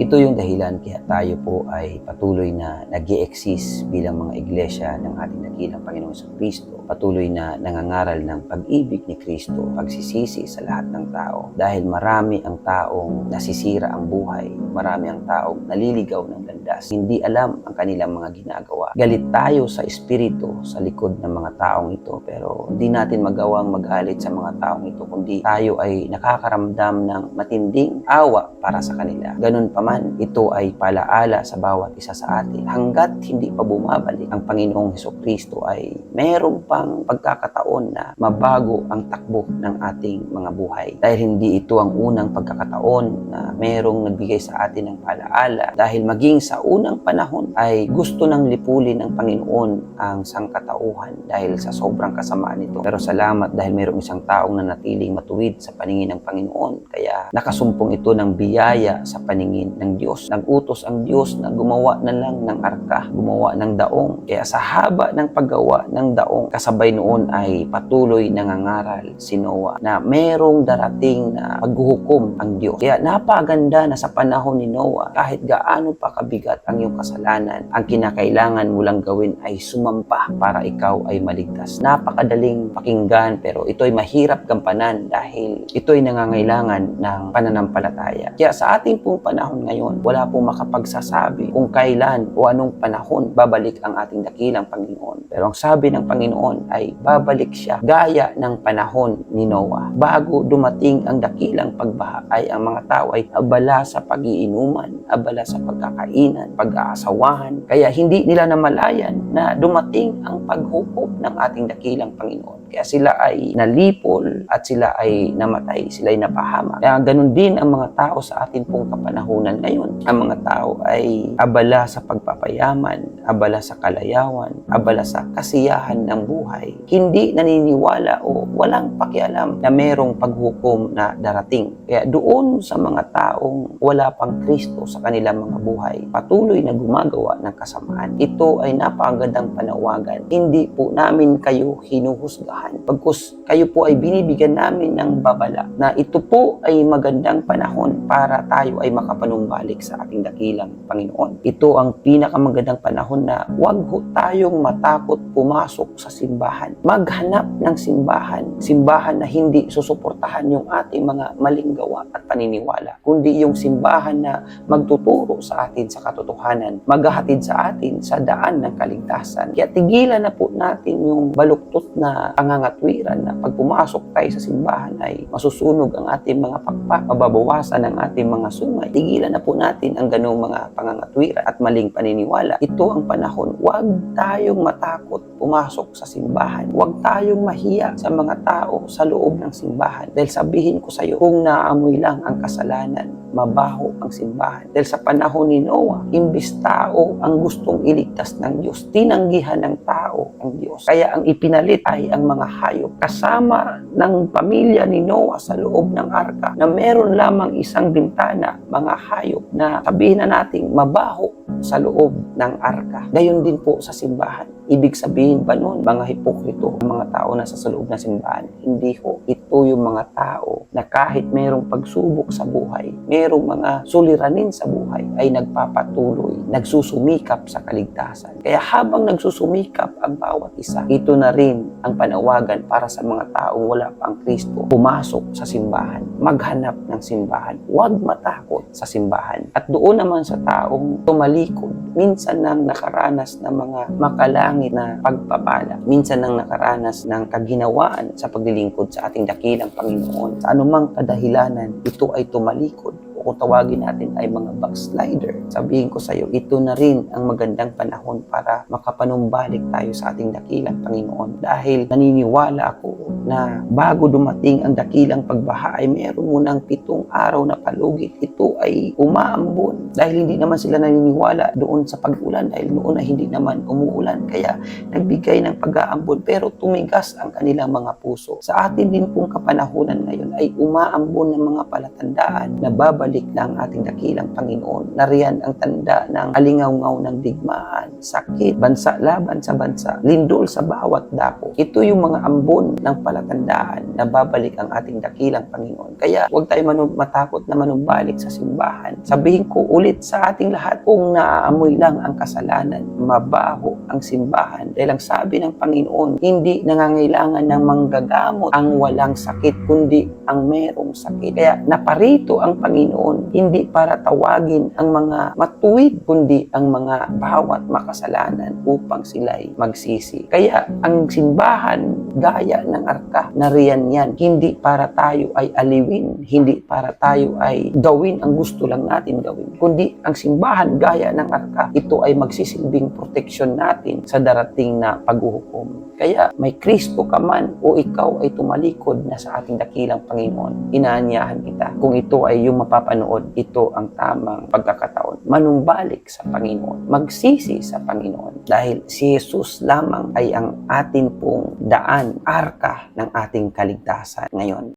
Ito yung dahilan kaya tayo po ay patuloy na nag exist bilang mga iglesia ng ating dakilang Panginoon sa Kristo. Patuloy na nangangaral ng pag-ibig ni Kristo, pagsisisi sa lahat ng tao. Dahil marami ang taong nasisira ang buhay, marami ang taong naliligaw ng landas. Hindi alam ang kanilang mga ginagawa. Galit tayo sa espiritu sa likod ng mga taong ito pero hindi natin magawang magalit sa mga taong ito kundi tayo ay nakakaramdam ng matinding awa para sa kanila. Ganun pa man, ito ay palaala sa bawat isa sa atin. Hanggat hindi pa bumabalik ang Panginoong Heso Kristo ay meron pang pagkakataon na mabago ang takbo ng ating mga buhay. Dahil hindi ito ang unang pagkakataon na merong nagbigay sa atin ng palaala. Dahil maging sa unang panahon ay gusto ng lipulin ng Panginoon ang sangkatauhan dahil sa sobrang kasamaan nito. Pero salamat dahil mayroong isang taong nanatiling matuwid sa paningin ng Panginoon. Kaya nakasumpong ito ng biyaya sa paningin ng Diyos. Nagutos ang Diyos na gumawa na lang ng arka, gumawa ng daong. Kaya sa haba ng paggawa ng daong, kasabay noon ay patuloy nangangaral si Noah na merong darating na paghuhukom ang Diyos. Kaya napaganda na sa panahon ni Noah, kahit gaano pa kabigat ang iyong kasalanan, ang kinakailangan mo lang gawin ay sumampa para ikaw ay maligtas. Napakadaling pakinggan pero ito ay mahirap gampanan dahil ito ay nangangailangan ng pananampalataya. Kaya sa ating pong panahon ngayon, wala pong makapagsasabi kung kailan o anong panahon babalik ang ating dakilang Panginoon. Pero ang sabi ng Panginoon ay babalik siya gaya ng panahon ni Noah. Bago dumating ang dakilang pagbaha ay ang mga tao ay abala sa pag-iinuman, abala sa pagkakainan, pag-aasawahan. Kaya hindi nila namalayan na dumating ang paghukom ng ating dakilang Panginoon. Kaya sila ay nalipol at sila ay namatay, sila ay napahama. Kaya ganun din ang mga tao sa atin pong kapanahunan ngayon. Ang mga tao ay abala sa pagpapayaman, abala sa kalayawan, abala sa kasiyahan ng buhay. Hindi naniniwala o walang pakialam na merong paghukom na darating. Kaya doon sa mga taong wala pang Kristo sa kanilang mga buhay, patuloy na gumagawa ng kasamaan. Ito ay napakagandang panawagan. Hindi po namin kayo hinuhusgahan. Pagkus kayo po ay binibigyan namin ng babala na ito po ay magandang panahon para tayo ay makapanumbalik sa ating dakilang Panginoon. Ito ang pinakamagandang panahon na huwag ho tayong matakot pumasok sa simbahan. Maghanap ng simbahan. Simbahan na hindi susuportahan yung ating mga maling gawa at paniniwala, kundi yung simbahan na magtuturo sa atin sa katotohanan, maghahatid sa atin sa daan ng kaligtasan. Kaya tigilan na po natin yung baluktot na pangangatwiran na pag pumasok tayo sa simbahan ay masusunog ang ating mga pakpak, mababawasan ang ating mga sungay. Tigilan na po natin ang ganong mga pangangatwiran at maling paniniwala. Ito ang panahon. Huwag tayong matakot pumasok sa simbahan. Huwag tayong mahiya sa mga tao sa loob ng simbahan. Dahil sabihin ko sa iyo, kung naamoy lang ang kasalanan, mabaho ang simbahan. Dahil sa panahon ni Noah, imbis tao ang gustong iligtas ng Diyos, tinanggihan ng tao ang Diyos. Kaya ang ipinalit ay ang mga hayop. Kasama ng pamilya ni Noah sa loob ng arka na meron lamang isang bintana, mga hayop na sabihin na nating mabaho sa loob ng arka. Gayon din po sa simbahan. Ibig sabihin ba nun, mga hipokrito, mga tao na sa loob ng simbahan? Hindi ko. Ito yung mga tao na kahit mayroong pagsubok sa buhay, mayroong mga suliranin sa buhay, ay nagpapatuloy, nagsusumikap sa kaligtasan. Kaya habang nagsusumikap ang bawat isa, ito na rin ang panawagan para sa mga taong wala pang Kristo. Pumasok sa simbahan, maghanap ng simbahan, huwag matakot sa simbahan. At doon naman sa taong tumalikod, minsan nang nakaranas ng mga makalangit na pagpapala, minsan nang nakaranas ng kaginawaan sa paglilingkod sa ating dakilang Panginoon. Sa anumang kadahilanan, ito ay tumalikod o kung tawagin natin ay mga backslider. Sabihin ko sa iyo, ito na rin ang magandang panahon para makapanumbalik tayo sa ating dakilang Panginoon. Dahil naniniwala ako na bago dumating ang dakilang pagbaha ay meron munang pitong araw na palugit. Ito ay umaambon dahil hindi naman sila naniniwala doon sa pag-ulan dahil noon ay hindi naman umuulan. Kaya nagbigay ng pag-aambon pero tumigas ang kanilang mga puso. Sa atin din pong kapanahunan ngayon ay umaambon ng mga palatandaan na babalik babalik na ang ating dakilang Panginoon. Nariyan ang tanda ng alingaw-ngaw ng digmaan, sakit, bansa laban sa bansa, lindol sa bawat dako. Ito yung mga ambon ng palatandaan na babalik ang ating dakilang Panginoon. Kaya huwag tayo manu- matakot na manumbalik sa simbahan. Sabihin ko ulit sa ating lahat, kung naaamoy lang ang kasalanan, mabaho ang simbahan. Dahil ang sabi ng Panginoon, hindi nangangailangan ng manggagamot ang walang sakit, kundi ang merong sakit. Kaya naparito ang Panginoon, hindi para tawagin ang mga matuwid, kundi ang mga bawat makasalanan upang sila'y magsisi. Kaya ang simbahan, gaya ng arka, nariyan yan. Hindi para tayo ay aliwin, hindi para tayo ay gawin ang gusto lang natin gawin, kundi ang simbahan, gaya ng arka, ito ay magsisilbing proteksyon natin sa darating na paghuhukom. Kaya may Kristo ka man o ikaw ay tumalikod na sa ating dakilang Panginoon, inaanyahan kita. Kung ito ay yung mapapanood, ito ang tamang pagkakataon. Manumbalik sa Panginoon, magsisi sa Panginoon. Dahil si Jesus lamang ay ang atin pong daan, arka ng ating kaligtasan ngayon.